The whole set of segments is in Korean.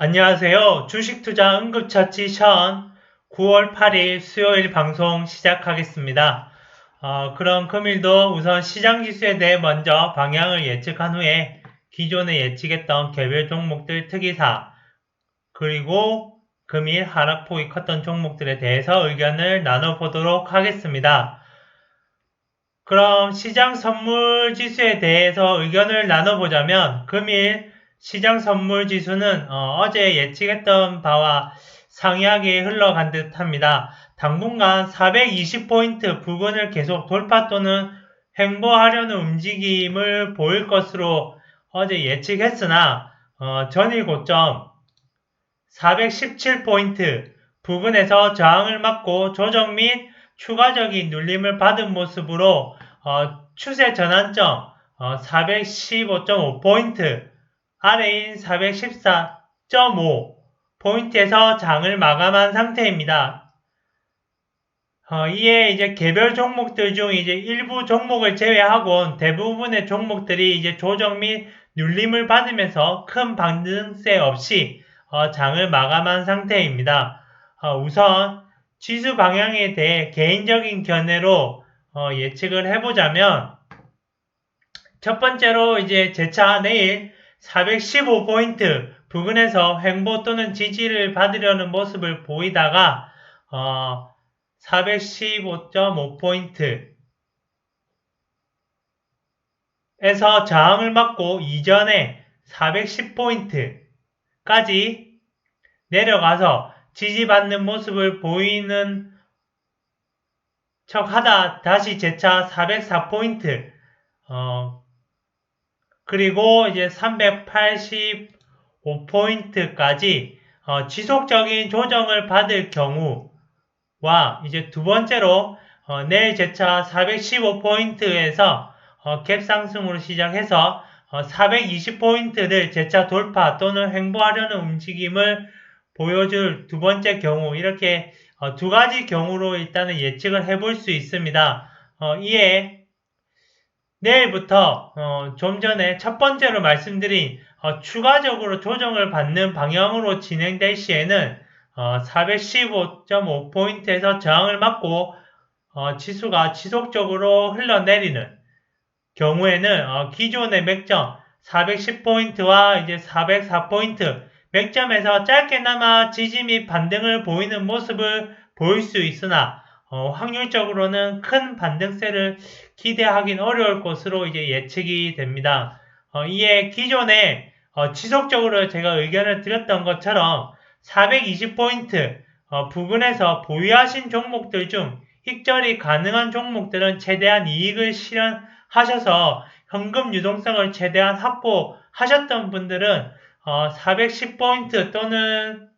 안녕하세요. 주식투자 응급처치 션 9월 8일 수요일 방송 시작하겠습니다. 어, 그럼 금일도 우선 시장 지수에 대해 먼저 방향을 예측한 후에 기존에 예측했던 개별 종목들 특이사 그리고 금일 하락폭이 컸던 종목들에 대해서 의견을 나눠보도록 하겠습니다. 그럼 시장 선물 지수에 대해서 의견을 나눠보자면 금일 시장 선물 지수는 어, 제 예측했던 바와 상이하게 흘러간 듯 합니다. 당분간 420포인트 부근을 계속 돌파 또는 횡보하려는 움직임을 보일 것으로 어제 예측했으나 어, 전일 고점 417포인트 부근에서 저항을 맞고 조정 및 추가적인 눌림을 받은 모습으로 어, 추세 전환점 어, 415.5포인트 아래인 414.5 포인트에서 장을 마감한 상태입니다. 어, 이에 이제 개별 종목들 중 이제 일부 종목을 제외하고 대부분의 종목들이 이제 조정 및 눌림을 받으면서 큰 반등세 없이 어, 장을 마감한 상태입니다. 어, 우선 지수 방향에 대해 개인적인 견해로 어, 예측을 해보자면 첫 번째로 이제 제차 내일 415포인트 부근에서 횡보 또는 지지를 받으려는 모습을 보이다가 어, 415.5포인트 에서 저항을 맞고 이전에 410포인트까지 내려가서 지지받는 모습을 보이는 척 하다 다시 재차 404포인트 어, 그리고 이제 385포인트까지 어, 지속적인 조정을 받을 경우와 이제 두 번째로 어, 내일 재차 415포인트에서 어, 갭 상승으로 시작해서 420포인트를 재차 돌파 또는 횡보하려는 움직임을 보여줄 두 번째 경우 이렇게 두 가지 경우로 일단은 예측을 해볼 수 있습니다. 이에 내일부터 어, 좀 전에 첫 번째로 말씀드린 어, 추가적으로 조정을 받는 방향으로 진행될 시에는 어, 415.5포인트에서 저항을 맞고 어, 지수가 지속적으로 흘러내리는 경우에는 어, 기존의 맥점 410포인트와 이제 404포인트 맥점에서 짧게나마 지지 및 반등을 보이는 모습을 보일 수 있으나 어, 확률적으로는 큰 반등세를 기대하긴 어려울 것으로 이제 예측이 됩니다. 어, 이에 기존에 어, 지속적으로 제가 의견을 드렸던 것처럼 420포인트 어, 부근에서 보유하신 종목들 중 익절이 가능한 종목들은 최대한 이익을 실현하셔서 현금 유동성을 최대한 확보하셨던 분들은 410포인트 어, 또는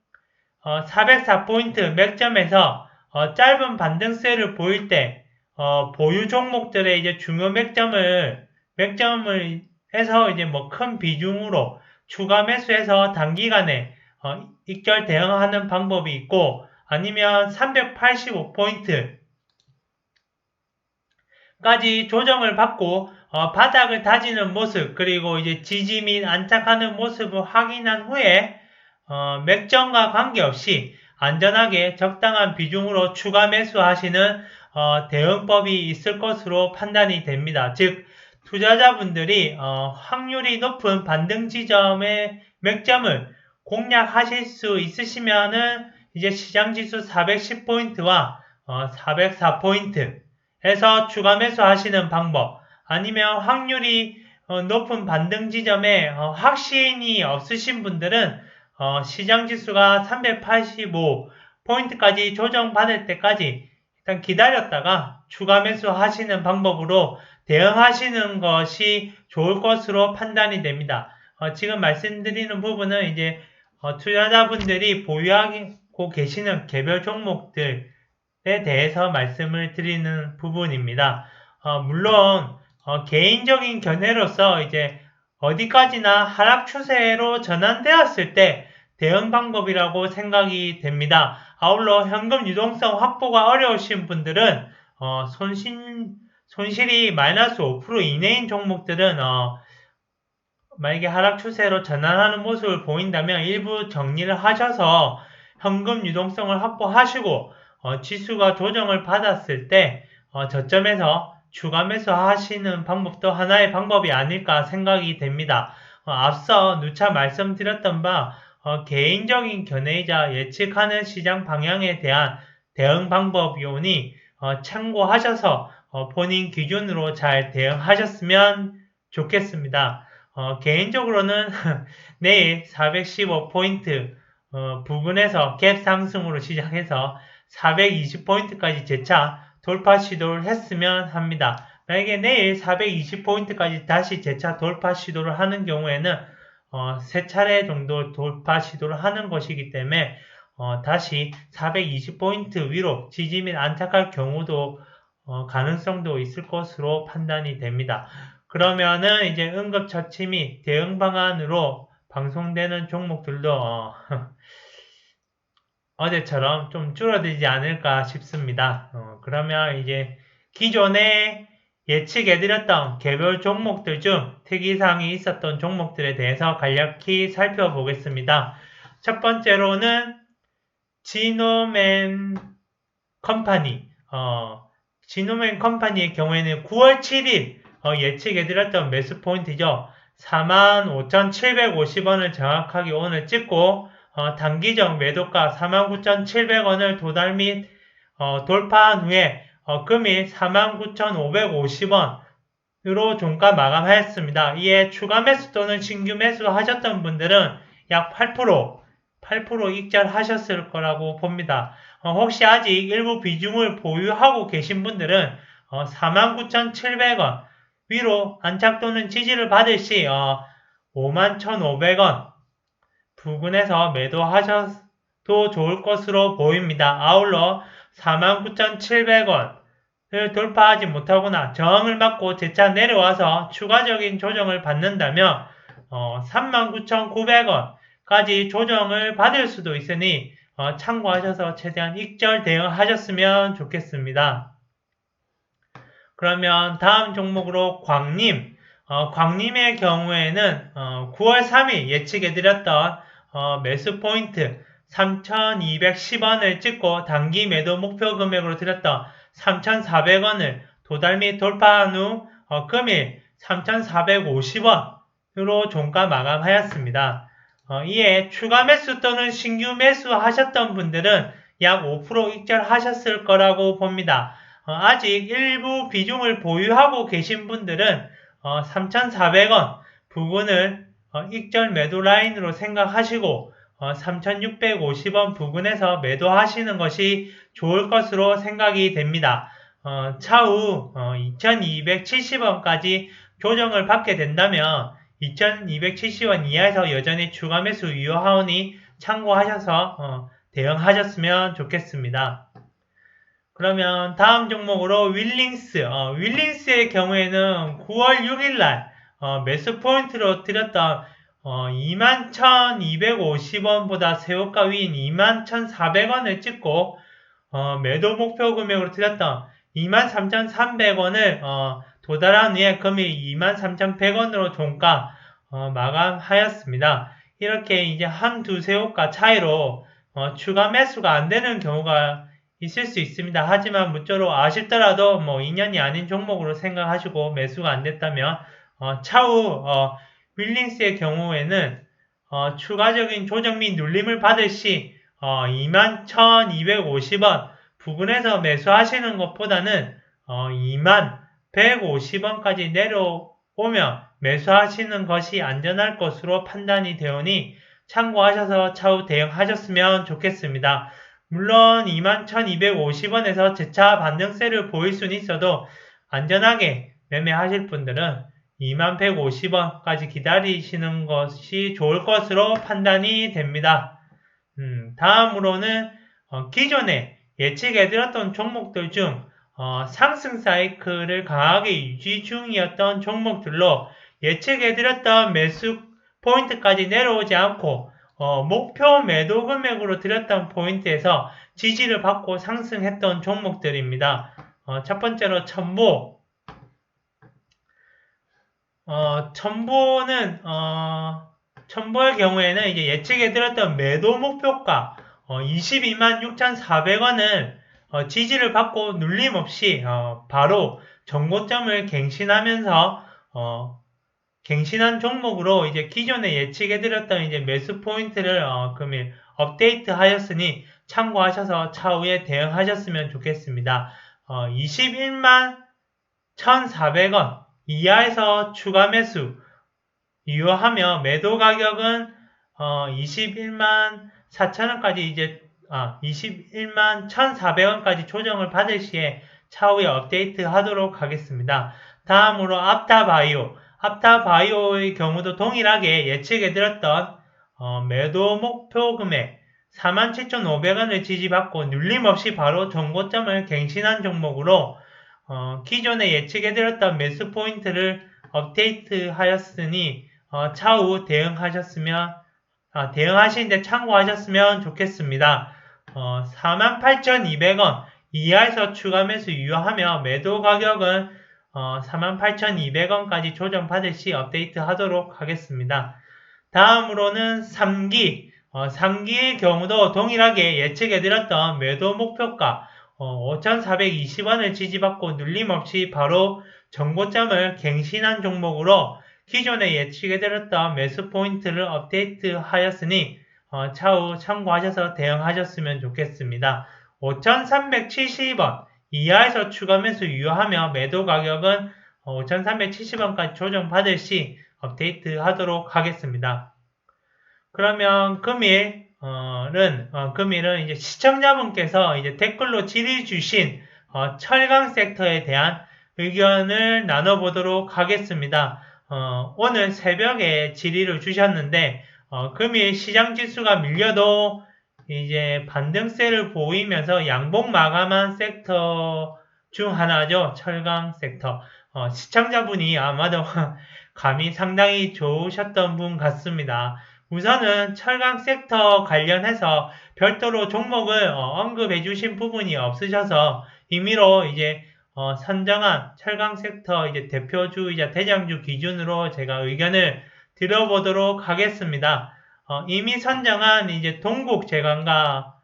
404포인트 어, 맥점에서 어, 짧은 반등세를 보일 때 어, 보유 종목들의 이제 중요 맥점을 맥점을 해서 이제 뭐 큰 비중으로 추가 매수해서 단기간에 어, 익절 대응하는 방법이 있고 아니면 385포인트 까지 조정을 받고 어, 바닥을 다지는 모습 그리고 이제 지지 및 안착하는 모습을 확인한 후에 어, 맥점과 관계없이 안전하게 적당한 비중으로 추가 매수하시는 어, 대응법이 있을 것으로 판단이 됩니다. 즉 투자자분들이 어, 확률이 높은 반등 지점의 맥점을 공략하실 수 있으시면은 이제 시장 지수 410포인트와 어, 404포인트에서 추가 매수하시는 방법 아니면 확률이 어, 높은 반등 지점에 어, 확신이 없으신 분들은 어, 시장 지수가 385 포인트까지 조정받을 때까지 일단 기다렸다가 추가 매수 하시는 방법으로 대응하시는 것이 좋을 것으로 판단이 됩니다. 어, 지금 말씀드리는 부분은 이제 어, 투자자분들이 보유하고 계시는 개별 종목들에 대해서 말씀을 드리는 부분입니다. 어, 물론 어, 개인적인 견해로서 이제 어디까지나 하락 추세로 전환되었을 때 대응 방법이라고 생각이 됩니다. 아울러 현금 유동성 확보가 어려우신 분들은 어, 손실, 손실이 마이너스 5% 이내인 종목들은 어, 만약에 하락 추세로 전환하는 모습을 보인다면 일부 정리를 하셔서 현금 유동성을 확보하시고 어, 지수가 조정을 받았을 때 어, 저점에서 추가 매수하시는 방법도 하나의 방법이 아닐까 생각이 됩니다. 어, 앞서 누차 말씀드렸던 바 어, 개인적인 견해이자 예측하는 시장 방향에 대한 대응 방법이오니 어, 참고하셔서 어, 본인 기준으로 잘 대응하셨으면 좋겠습니다. 어, 개인적으로는 내일 415포인트 어, 부근에서 갭 상승으로 시작해서 420포인트까지 재차 돌파 시도를 했으면 합니다. 만약에 내일 420포인트까지 다시 재차 돌파 시도를 하는 경우에는 어, 세 차례 정도 돌파 시도를 하는 것이기 때문에 어, 다시 420포인트 위로 지지 및 안착할 경우도 어, 가능성도 있을 것으로 판단이 됩니다. 그러면은 이제 응급처치 및 대응 방안으로 방송되는 종목들도 어, 어제처럼 좀 줄어들지 않을까 싶습니다. 어, 그러면 이제 기존에 예측해드렸던 개별 종목들 중 특이사항이 있었던 종목들에 대해서 간략히 살펴보겠습니다. 첫 번째로는 지노맨 컴퍼니, 어, 지노맨 컴퍼니의 경우에는 9월 7일 어, 예측해드렸던 매수 포인트죠. 45,750원을 정확하게 오늘 찍고 어, 단기적 매도가 49,700원을 도달 및 어, 돌파한 후에 어, 금일 49,550원으로 종가 마감하였습니다. 이에 추가 매수 또는 신규 매수 하셨던 분들은 약 8%, 8% 익절하셨을 거라고 봅니다. 어, 혹시 아직 일부 비중을 보유하고 계신 분들은 어, 49,700원 위로 안착 또는 지지를 받을 시 어, 51,500원 부근에서 매도하셔도 좋을 것으로 보입니다. 아울러 49,700원을 돌파하지 못하거나 저항을 맞고 재차 내려와서 추가적인 조정을 받는다면 어, 39,900원까지 조정을 받을 수도 있으니 어, 참고하셔서 최대한 익절 대응하셨으면 좋겠습니다. 그러면 다음 종목으로 광림. 어, 광림의 경우에는 어, 9월 3일 예측해드렸던 어, 매수 포인트 3,210원을 찍고 단기 매도 목표 금액으로 드렸던 3,400원을 도달 및 돌파한 후 어, 금일 3,450원으로 종가 마감하였습니다. 어, 이에 추가 매수 또는 신규 매수 하셨던 분들은 약 5% 익절하셨을 거라고 봅니다. 어, 아직 일부 비중을 보유하고 계신 분들은 어, 3,400원 부근을 어, 익절 매도 라인으로 생각하시고 3,650원 어, 부근에서 매도하시는 것이 좋을 것으로 생각이 됩니다. 어, 차후 2,270원까지 조정을 받게 된다면 2,270원 이하에서 여전히 추가 매수 유효하오니 참고하셔서 대응하셨으면 좋겠습니다. 그러면 다음 종목으로 윌링스. 어, 윌링스의 경우에는 9월 6일날 어, 매수 포인트로 드렸던 어, 21,250원보다 세호가 위인 21,400원을 찍고 어, 매도 목표 금액으로 드렸던 23,300원을 어, 도달한 후에 금일 23,100원으로 종가 어, 마감하였습니다. 이렇게 이제 한 두 세 호가 차이로 어, 추가 매수가 안 되는 경우가 있을 수 있습니다. 하지만 무쪼록 아쉽더라도 뭐 인연이 아닌 종목으로 생각하시고 매수가 안 됐다면 어, 차후 어, 윌링스의 경우에는 어, 추가적인 조정 및 눌림을 받을 시 21,250원 어, 부근에서 매수하시는 것보다는 21,150원까지 어, 내려오면 매수하시는 것이 안전할 것으로 판단이 되오니 참고하셔서 차후 대응하셨으면 좋겠습니다. 물론 21,250원에서 재차 반등세를 보일 수는 있어도 안전하게 매매하실 분들은 21,150원까지 기다리시는 것이 좋을 것으로 판단이 됩니다. 음, 다음으로는 어, 기존에 예측해드렸던 종목들 중 어, 상승 사이클을 강하게 유지 중이었던 종목들로 예측해드렸던 매수 포인트까지 내려오지 않고 어, 목표 매도 금액으로 드렸던 포인트에서 지지를 받고 상승했던 종목들입니다. 어, 첫 번째로 첨보 어, 첨보는, 어, 첨보의 경우에는 이제 예측에 들었던 매도 목표가, 어, 22만 6,400원을 어, 지지를 받고 눌림 없이, 어, 바로 정고점을 갱신하면서, 어, 갱신한 종목으로 이제 기존에 예측해 드렸던 이제 매수 포인트를 어, 금일 업데이트 하였으니 참고하셔서 차후에 대응하셨으면 좋겠습니다. 어, 21만 1,400원 이하에서 추가 매수 유효하며 매도 가격은 어, 21만 4천원까지 이제 아, 21만 1,400원까지 조정을 받을 시에 차후에 업데이트 하도록 하겠습니다. 다음으로 앞타바이오 합타바이오의 경우도 동일하게 예측해 드렸던 어, 매도 목표 금액 47,500원을 지지받고 눌림없이 바로 정고점을 갱신한 종목으로 어, 기존에 예측해 드렸던 매수 포인트를 업데이트 하였으니 어, 차후 대응하셨으면 아, 대응하시는데 참고하셨으면 좋겠습니다. 어, 48,200원 이하에서 추가 매수 유효하며 매도 가격은 어, 48,200원까지 조정받을 시 업데이트 하도록 하겠습니다. 다음으로는 3기, 어, 3기의 경우도 동일하게 예측해드렸던 매도 목표가 어, 5,420원을 지지받고 눌림없이 바로 정고점을 갱신한 종목으로 기존에 예측해드렸던 매수 포인트를 업데이트 하였으니 어, 차후 참고하셔서 대응하셨으면 좋겠습니다. 5,370원 이하에서 추가 매수 유효하며 매도 가격은 5,370원까지 조정받을 시 업데이트 하도록 하겠습니다. 그러면 금일 은 어, 금일은 이제 시청자분께서 이제 댓글로 질의 주신 어, 철강 섹터에 대한 의견을 나눠보도록 하겠습니다. 어, 오늘 새벽에 질의를 주셨는데 어, 금일 시장 지수가 밀려도 이제 반등세를 보이면서 양봉 마감한 섹터 중 하나죠. 철강 섹터. 어, 시청자분이 아마도 감이 상당히 좋으셨던 분 같습니다. 우선은 철강 섹터 관련해서 별도로 종목을 어, 언급해 주신 부분이 없으셔서 임의로 이제 어, 선정한 철강 sek터 이제 대표주이자 대장주 기준으로 제가 의견을 드려보도록 하겠습니다. 어, 이미 선정한 이제 동국 제강과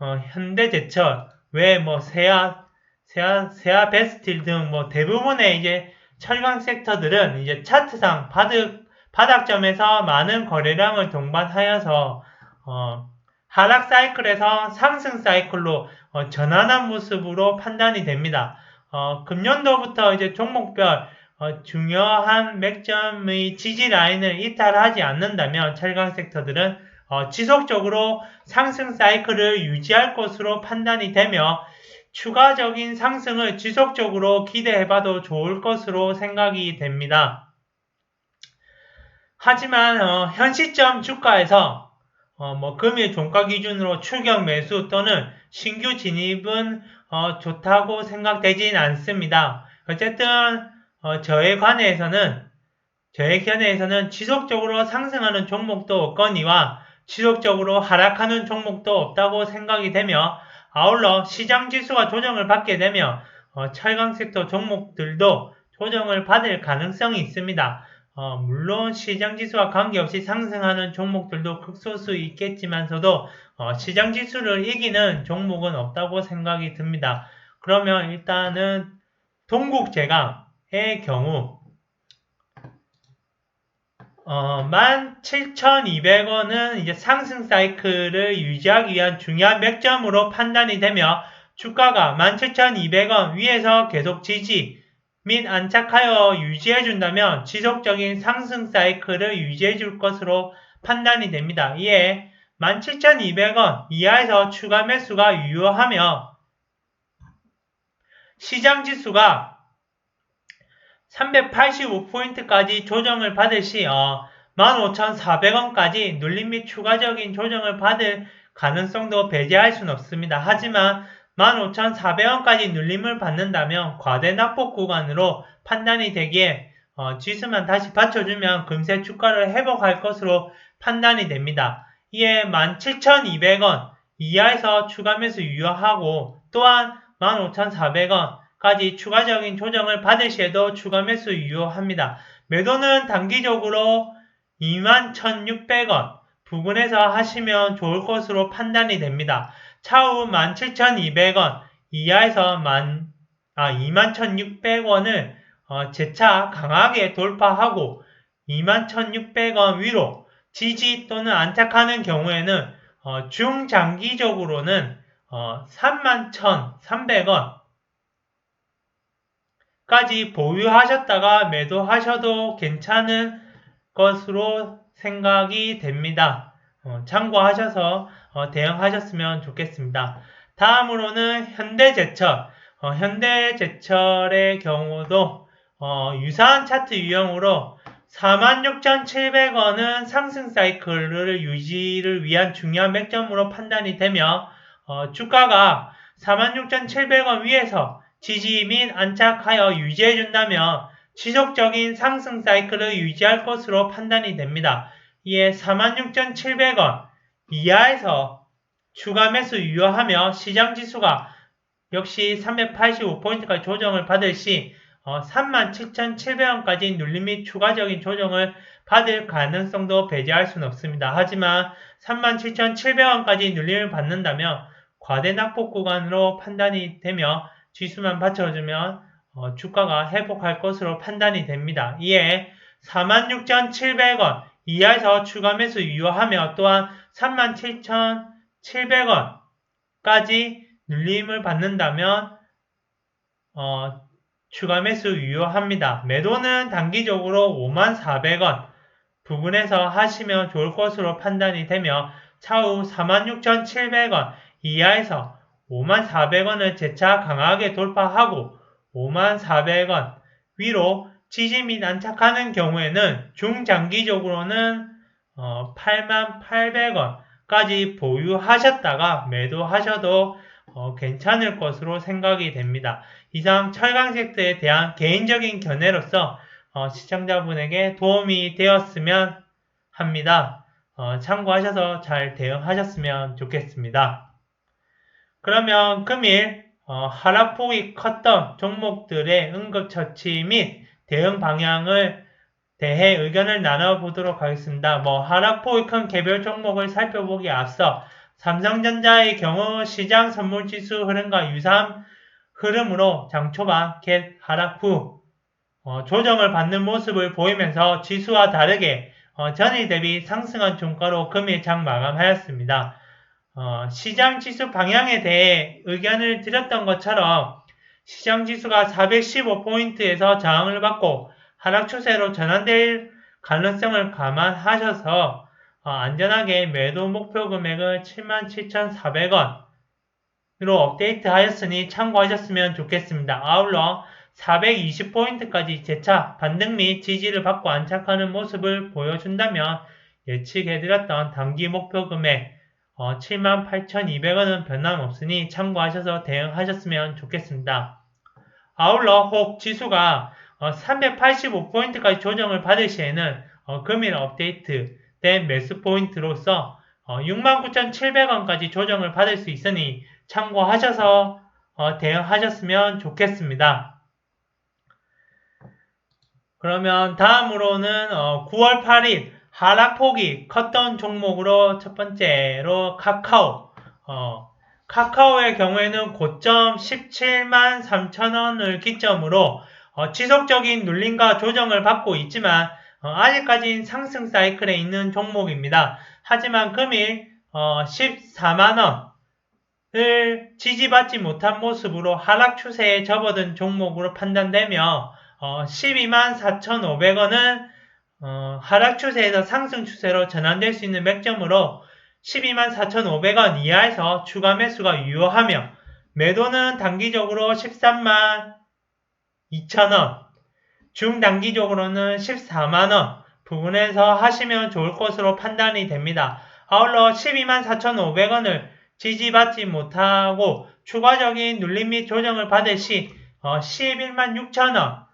어, 현대제철 외뭐 세아 세아 세아 베스틸 등 뭐 대부분의 이제 철강 섹터들은 이제 차트상 바닥 바닥점에서 많은 거래량을 동반하여서 어, 하락 사이클에서 상승 사이클로 어, 전환한 모습으로 판단이 됩니다. 어, 금년도부터 이제 종목별 어, 중요한 맥점의 지지 라인을 이탈하지 않는다면 철강 섹터들은 어, 지속적으로 상승 사이클을 유지할 것으로 판단이 되며 추가적인 상승을 지속적으로 기대해봐도 좋을 것으로 생각이 됩니다. 하지만 어, 현 시점 주가에서 어, 뭐 금일 종가 기준으로 출격 매수 또는 신규 진입은 어, 좋다고 생각되진 않습니다. 어쨌든 어, 저에 관해서는 저의 견해에서는 지속적으로 상승하는 종목도 없거니와 지속적으로 하락하는 종목도 없다고 생각이 되며 아울러 시장 지수가 조정을 받게 되며 어, 철강 섹터 종목들도 조정을 받을 가능성이 있습니다. 어, 물론 시장 지수와 관계없이 상승하는 종목들도 극소수 있겠지만서도 어, 시장 지수를 이기는 종목은 없다고 생각이 듭니다. 그러면 일단은 동국제강의 경우 어, 17,200원은 이제 상승 사이클을 유지하기 위한 중요한 맥점으로 판단이 되며 주가가 17,200원 위에서 계속 지지 및 안착하여 유지해 준다면 지속적인 상승 사이클을 지해 줄 것으로 판단이 됩니다. 이에 17,200원 이하에서 추가 매수가 유효하며 시장 지수가 385포인트까지 조정을 받을 시 어, 15,400원까지 눌림 및 추가적인 조정을 받을 가능성도 배제할 수는 없습니다. 하지만 15,400원까지 눌림을 받는다면 과대 낙폭 구간으로 판단이 되기에 어, 지수만 다시 받쳐주면 금세 주가를 회복할 것으로 판단이 됩니다. 이에 17,200원 이하에서 추가 매수 유효하고 또한 15,400원까지 추가적인 조정을 받을 시에도 추가 매수 유효합니다. 매도는 단기적으로 21,600원 부근에서 하시면 좋을 것으로 판단이 됩니다. 차후 17,200원 이하에서 만, 아, 21,600원을 어, 재차 강하게 돌파하고 21,600원 위로 지지 또는 안착하는 경우에는 어, 중장기적으로는 어, 31,300원 까지 보유하셨다가 매도하셔도 괜찮은 것으로 생각이 됩니다. 어, 참고하셔서 어, 대응하셨으면 좋겠습니다. 다음으로는 현대제철. 어, 현대제철의 경우도 어, 유사한 차트 유형으로 46,700원은 상승 사이클을 유지를 위한 중요한 맥점으로 판단이 되며 어, 주가가 46,700원 위에서 지지 및 안착하여 유지해준다면 지속적인 상승 사이클을 유지할 것으로 판단이 됩니다. 이에 46,700원 이하에서 추가 매수 유효하며 시장 지수가 역시 385포인트까지 조정을 받을 시 어, 37,700원까지 눌림 및 추가적인 조정을 받을 가능성도 배제할 수는 없습니다. 하지만 37,700원까지 눌림을 받는다면 과대 낙폭 구간으로 판단이 되며 지수만 받쳐주면 어, 주가가 회복할 것으로 판단이 됩니다. 이에 46,700원 이하에서 추가 매수 유효하며 또한 37,700원까지 눌림을 받는다면 어, 추가 매수 유효합니다. 매도는 단기적으로 54,400원 부근에서 하시면 좋을 것으로 판단이 되며 차후 46,700원 이하에서 54,400원을 재차 강하게 돌파하고 54,400원 위로 지지 및 안착하는 경우에는 중장기적으로는 어, 88,800원까지 보유하셨다가 매도하셔도 어, 괜찮을 것으로 생각이 됩니다. 이상 철강sek트에 대한 개인적인 견해로서 어, 시청자분에게 도움이 되었으면 합니다. 어, 참고하셔서 잘 대응하셨으면 좋겠습니다. 그러면 금일 어, 하락폭이 컸던 종목들의 응급처치 및 대응 방향을 대해 의견을 나눠보도록 하겠습니다. 뭐 하락폭이 큰 개별 종목을 살펴보기에 앞서 삼성전자의 경우 시장 선물지수 흐름과 유사한 흐름으로 장 초반 겟 하락 후 어, 조정을 받는 모습을 보이면서 지수와 다르게 어, 전일 대비 상승한 종가로 금일 장 마감하였습니다. 어, 시장 지수 방향에 대해 의견을 드렸던 것처럼 시장 지수가 415포인트에서 저항을 받고 하락 추세로 전환될 가능성을 감안하셔서 어, 안전하게 매도 목표 금액을 77,400원으로 업데이트 하였으니 참고하셨으면 좋겠습니다. 아울러 420포인트까지 재차 반등 및 지지를 받고 안착하는 모습을 보여준다면 예측해드렸던 단기 목표 금액 어, 78,200원은 변함없으니 참고하셔서 대응하셨으면 좋겠습니다. 아울러 혹 지수가 어, 385포인트까지 조정을 받을 시에는 어, 금일 업데이트 된 매수 포인트로서 69,700원까지 어, 조정을 받을 수 있으니 참고하셔서 어, 대응하셨으면 좋겠습니다. 그러면 다음으로는 9월 8일 하락폭이 컸던 종목으로 첫 번째로 카카오 카카오의 경우에는 고점 17만 3천원을 기점으로 지속적인 눌림과 조정을 받고 있지만 어, 아직까지는 상승 사이클에 있는 종목입니다. 하지만 금일 어, 14만원을 지지받지 못한 모습으로 하락 추세에 접어든 종목으로 판단되며 어, 12만 4,500원은 어, 하락 추세에서 상승 추세로 전환될 수 있는 맥점으로 12만 4,500원 이하에서 추가 매수가 유효하며 매도는 단기적으로 13만 2천원 중단기적으로는 14만원 부분에서 하시면 좋을 것으로 판단이 됩니다. 아울러 12만 4,500원을 지지받지 못하고 추가적인 눌림 및 조정을 받을 시 11만 어, 6천원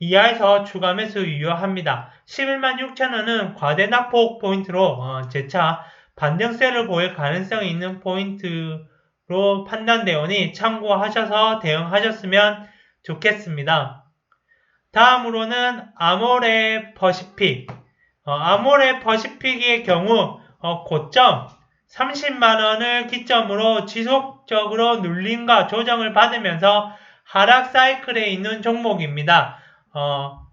이하에서 추가 매수 유효합니다. 11만 6천원은 과대 낙폭 포인트로 어, 재차 반등세를 보일 가능성이 있는 포인트로 판단되오니 참고하셔서 대응하셨으면 좋겠습니다. 다음으로는 아모레 퍼시픽. 어, 아모레 퍼시픽의 경우 어, 고점 30만원을 기점으로 지속적으로 눌림과 조정을 받으면서 하락 사이클에 있는 종목입니다. 어,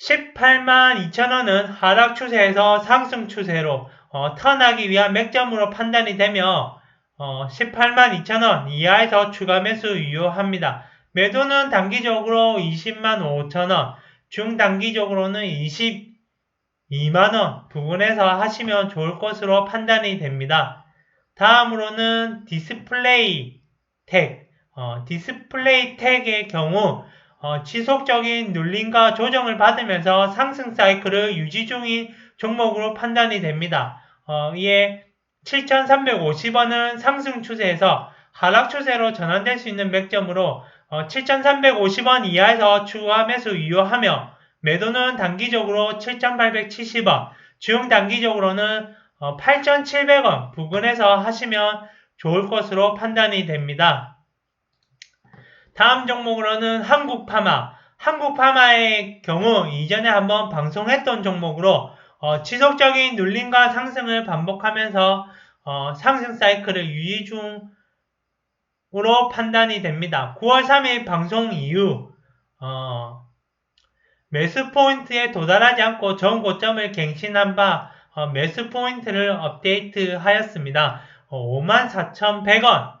18만 2천원은 하락 추세에서 상승 추세로 어, 턴하기 위한 맥점으로 판단이 되며 어, 18만 2천원 이하에서 추가 매수 유효합니다. 매도는 단기적으로 20만 5천원, 중단기적으로는 22만원 부분에서 하시면 좋을 것으로 판단이 됩니다. 다음으로는 디스플레이 택, 어, 디스플레이 택의 경우 어, 지속적인 눌림과 조정을 받으면서 상승 사이클을 유지 중인 종목으로 판단이 됩니다. 어, 이에 7,350원은 상승 추세에서 하락 추세로 전환될 수 있는 맥점으로 어, 7,350원 이하에서 추가 매수 유효하며 매도는 단기적으로 7,870원, 중 단기적으로는 어, 8,700원 부근에서 하시면 좋을 것으로 판단이 됩니다. 다음 종목으로는 한국 파마. 한국 파마의 경우 이전에 한번 방송했던 종목으로 어, 지속적인 눌림과 상승을 반복하면서 어, 상승 사이클을 유지 중으로 판단이 됩니다. 9월 3일 방송 이후 어, 매수 포인트에 도달하지 않고 전 고점을 갱신한 바 어, 매수 포인트를 업데이트하였습니다. 54,100원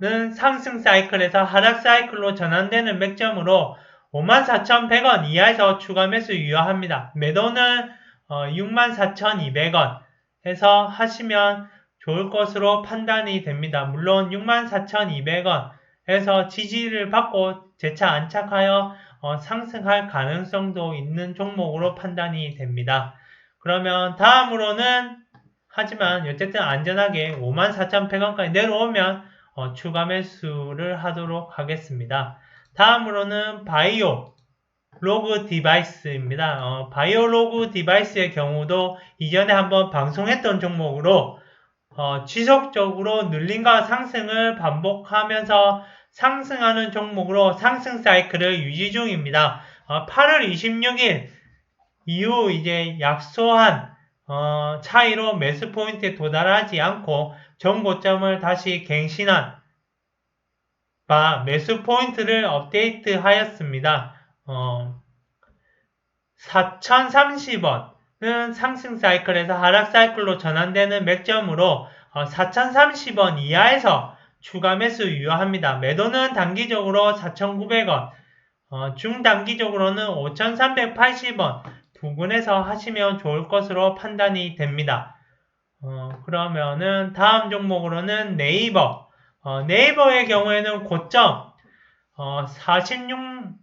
는 상승 사이클에서 하락 사이클로 전환되는 맥점으로 54,100원 이하에서 추가 매수 유효합니다. 매도는 64,200원 해서 하시면 좋을 것으로 판단이 됩니다. 물론 64,200원 에서 지지를 받고 재차 안착하여 어, 상승할 가능성도 있는 종목으로 판단이 됩니다. 그러면 다음으로는 하지만 어쨌든 안전하게 54,100원까지 내려오면 어, 추가 매수를 하도록 하겠습니다. 다음으로는 바이오 로그 디바이스입니다. 어, 바이오 로그 디바이스의 경우도 이전에 한번 방송했던 종목으로 어, 지속적으로 눌림과 상승을 반복하면서 상승하는 종목으로 상승 사이클을 유지 중입니다. 어, 8월 26일 이후 이제 약소한 어, 차이로 매수 포인트에 도달하지 않고 전고점을 다시 갱신한 바 매수 포인트를 업데이트 하였습니다. 어, 4030원은 상승 사이클에서 하락 사이클로 전환되는 맥점으로 어, 4030원 이하에서 추가 매수 유효합니다. 매도는 단기적으로 4,900원, 어, 중단기적으로는 5,380원 부근에서 하시면 좋을 것으로 판단이 됩니다. 어, 그러면은 다음 종목으로는 네이버. 어, 네이버의 경우에는 고점 어, 46만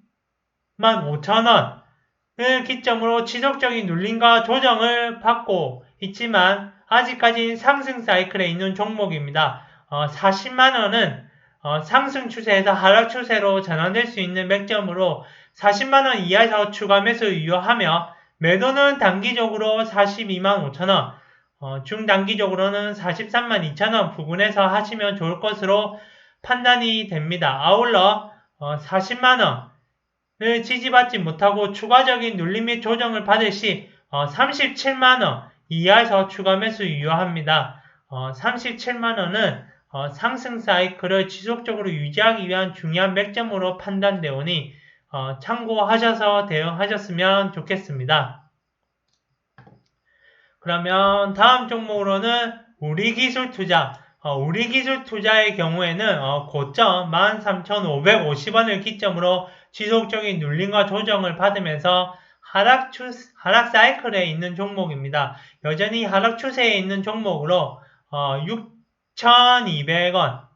5천원을 기점으로 지속적인 눌림과 조정을 받고 있지만 아직까지 상승 사이클에 있는 종목입니다. 어, 40만원은 어, 상승 추세에서 하락 추세로 전환될 수 있는 맥점으로 40만원 이하에서 추가 매수 유효하며 매도는 단기적으로 42만 5천원, 어, 중단기적으로는 43만 2천원 부근에서 하시면 좋을 것으로 판단이 됩니다. 아울러 어, 40만원을 지지받지 못하고 추가적인 눌림 및 조정을 받을 시 어, 37만원 이하에서 추가 매수 유효합니다. 어, 37만원은 어, 상승 사이클을 지속적으로 유지하기 위한 중요한 맥점으로 판단되오니 어, 참고하셔서 대응하셨으면 좋겠습니다. 그러면 다음 종목으로는 우리 기술 투자. 어, 우리 기술 투자의 경우에는 어, 고점 13,550원을 기점으로 지속적인 눌림과 조정을 받으면서 하락 추 하락 사이클에 있는 종목입니다. 여전히 하락 추세에 있는 종목으로 어, 6,200원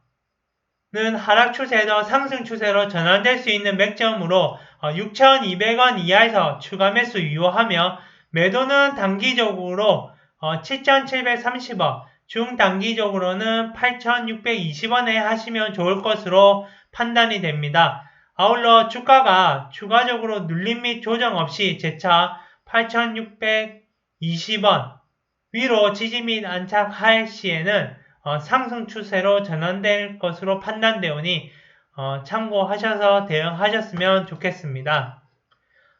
는 하락 추세에서 상승 추세로 전환될 수 있는 맥점으로 6,200원 어, 이하에서 추가 매수 유효하며 매도는 단기적으로 7,730원, 어, 중단기적으로는 8,620원에 하시면 좋을 것으로 판단이 됩니다. 아울러 주가가 추가적으로 눌림 및 조정 없이 재차 8,620원 위로 지지 및 안착할 시에는 어, 상승 추세로 전환될 것으로 판단되오니 어, 참고하셔서 대응하셨으면 좋겠습니다.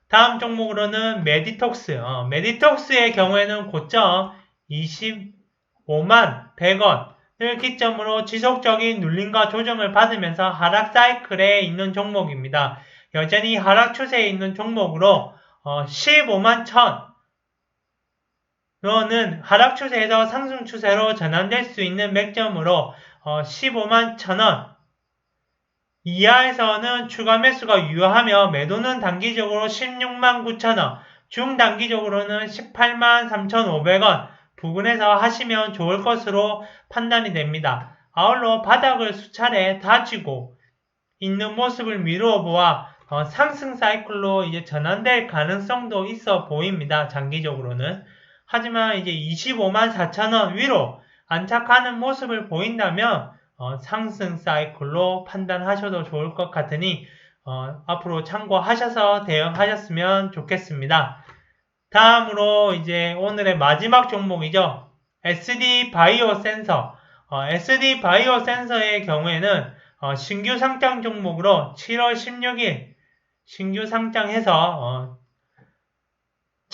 다음 종목으로는 메디톡스. 어, 메디톡스의 경우에는 고점 25만 100원을 기점으로 지속적인 눌림과 조정을 받으면서 하락 사이클에 있는 종목입니다. 여전히 하락 추세에 있는 종목으로 어, 15만 1000 원은 하락 추세에서 상승 추세로 전환될 수 있는 맥점으로 어, 15만 1000원 이하에서는 추가 매수가 유효하며 매도는 단기적으로 16만 9천원, 중단기적으로는 18만 3,500원 부근에서 하시면 좋을 것으로 판단이 됩니다. 아울러 바닥을 수차례 다지고 있는 모습을 미루어 보아 어, 상승 사이클로 이제 전환될 가능성도 있어 보입니다. 장기적으로는. 하지만 이제 25만 4천원 위로 안착하는 모습을 보인다면 어, 상승 사이클로 판단하셔도 좋을 것 같으니 어, 앞으로 참고하셔서 대응하셨으면 좋겠습니다. 다음으로 이제 오늘의 마지막 종목이죠. SD 바이오 센서. 어, SD 바이오 센서의 경우에는 어, 신규 상장 종목으로 7월 16일 신규 상장해서 어,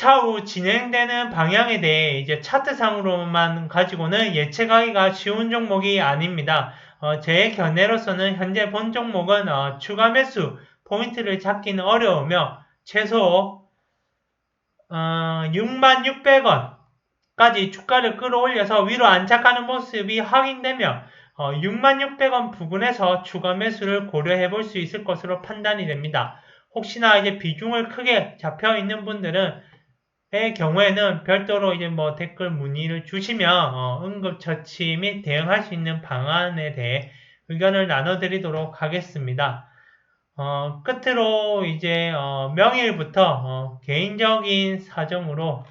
차후 진행되는 방향에 대해 이제 차트상으로만 가지고는 예측하기가 쉬운 종목이 아닙니다. 어, 제 견해로서는 현재 본 종목은 어, 추가 매수 포인트를 잡기는 어려우며 최소 어, 66,600원까지 주가를 끌어올려서 위로 안착하는 모습이 확인되며 어, 66,600원 부근에서 추가 매수를 고려해 볼 수 있을 것으로 판단이 됩니다. 혹시나 이제 비중을 크게 잡혀 있는 분들은 의 경우에는 별도로 이제 뭐 댓글 문의를 주시면 어, 응급처치 및 대응할 수 있는 방안에 대해 의견을 나눠드리도록 하겠습니다. 어, 끝으로 이제 어, 명일부터 어, 개인적인 사정으로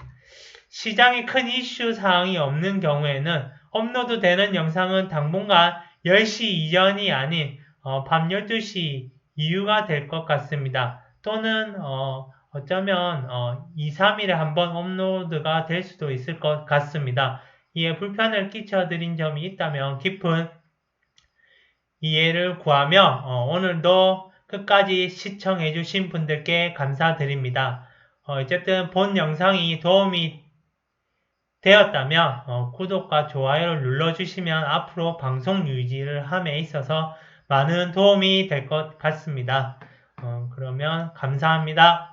시장에 큰 이슈 사항이 없는 경우에는 업로드 되는 영상은 당분간 10시 이전이 아닌 어, 밤 12시 이후가 될 것 같습니다. 또는 어, 어쩌면 어, 2, 3일에 한 번 업로드가 될 수도 있을 것 같습니다. 이에 불편을 끼쳐드린 점이 있다면 깊은 이해를 구하며 어, 오늘도 끝까지 시청해주신 분들께 감사드립니다. 어, 어쨌든 본 영상이 도움이 되었다면 어, 구독과 좋아요를 눌러주시면 앞으로 방송 유지를 함에 있어서 많은 도움이 될 것 같습니다. 어, 그러면 감사합니다.